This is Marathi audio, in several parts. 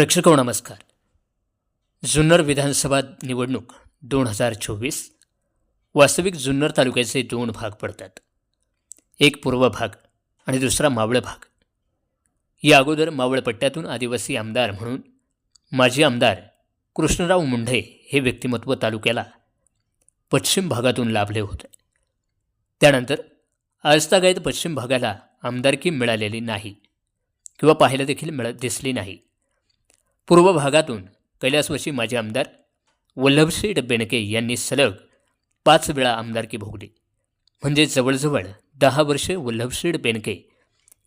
प्रेक्षक नमस्कार. जुन्नर विधानसभा निवडणूक दोन हजार चोवीस वास्तविक जुन्नर तालुक्याचे दोन भाग पडतात. एक पूर्व भाग आणि दुसरा मावळ भाग. या अगोदर मावळ पट्ट्यातून आदिवासी आमदार म्हणून माजी आमदार कृष्णराव मुंढे हे व्यक्तिमत्व तालुक्याला पश्चिम भागातून लाभले होते. त्यानंतर आजतागायत पश्चिम भागाला आमदारकी मिळालेली नाही किंवा पाहायला देखील मिळत दिसली नाही. पूर्व भागातून कैलासवासी माजी आमदार वल्लभशेठ बेणके यांनी सलग पाच वेळा आमदारकी भोगली. म्हणजे जवळजवळ दहा वर्षे वल्लभशेठ बेणके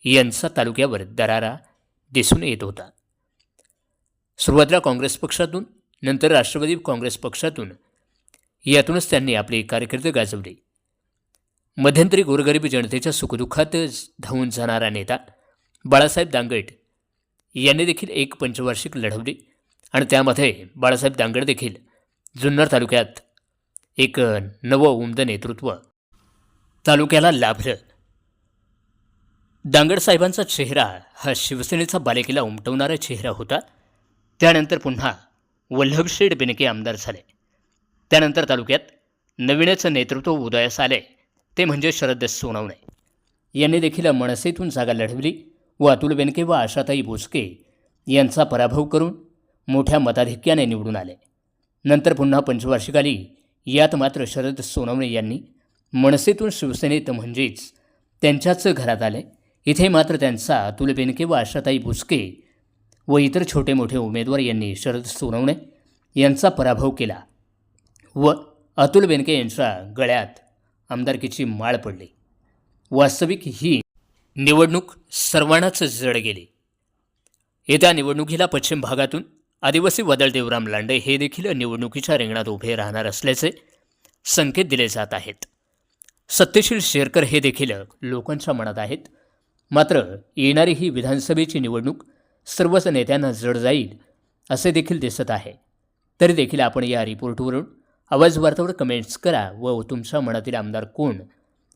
यांचा तालुक्यावर दरारा दिसून येत होता. सुरुवातीला काँग्रेस पक्षातून नंतर राष्ट्रवादी काँग्रेस पक्षातून यातूनच त्यांनी आपली कारकीर्द गाजवली. मध्यंतरी गोरगरीब जनतेच्या सुखदुःखात धावून जाणारा नेता बाळासाहेब दांगट यांनी देखील एक पंचवार्षिक लढवली आणि त्यामध्ये बाळासाहेब दांगड देखील जुन्नर तालुक्यात एक नवं उमद नेतृत्व तालुक्याला लाभलं. दांगड साहेबांचा चेहरा हा शिवसेनेचा बालेकिल्ला उमटवणारा चेहरा होता. त्यानंतर पुन्हा वल्लभशेठ बेनके आमदार झाले. त्यानंतर तालुक्यात नवीनच नेतृत्व उदयास आले. ते म्हणजे शरद सोनवणे. यांनी देखील मनसेतून जागा लढवली. व अतुल बेनके व आशाताई भोसके यांचा पराभव करून मोठ्या मताधिक्याने निवडून आले. नंतर पुन्हा पंचवार्षिकाली यात मात्र शरद सोनवणे यांनी मनसेतून शिवसेनेत म्हणजेच त्यांच्याच घरात आले. इथे मात्र त्यांचा अतुल बेनके व आशाताई भुसके व इतर छोटे मोठे उमेदवार यांनी शरद सोनवणे यांचा पराभव केला व अतुल बेनके यांच्या गळ्यात आमदारकीची माळ पडली. वास्तविक ही निवडणूक सर्वांनाच जड गेली. येत्या निवडणुकीला पश्चिम भागातून आदिवासी वदळ देवराम लांडे हे देखील निवडणुकीच्या रिंगणात उभे राहणार असल्याचे संकेत दिले जात आहेत. सत्यशील शेरकर हे देखील लोकांच्या मनात आहेत. मात्र येणारी ही विधानसभेची निवडणूक सर्वच नेत्यांना जड जाईल असे देखील दिसत आहे. तरी देखील आपण या रिपोर्टवरून आवाज वार्तावर कमेंट्स करा व तुमच्या मनातील आमदार कोण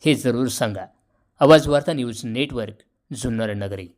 हे जरूर सांगा. आवाज वार्ता न्यूज नेटवर्क जुन्नर नगरी.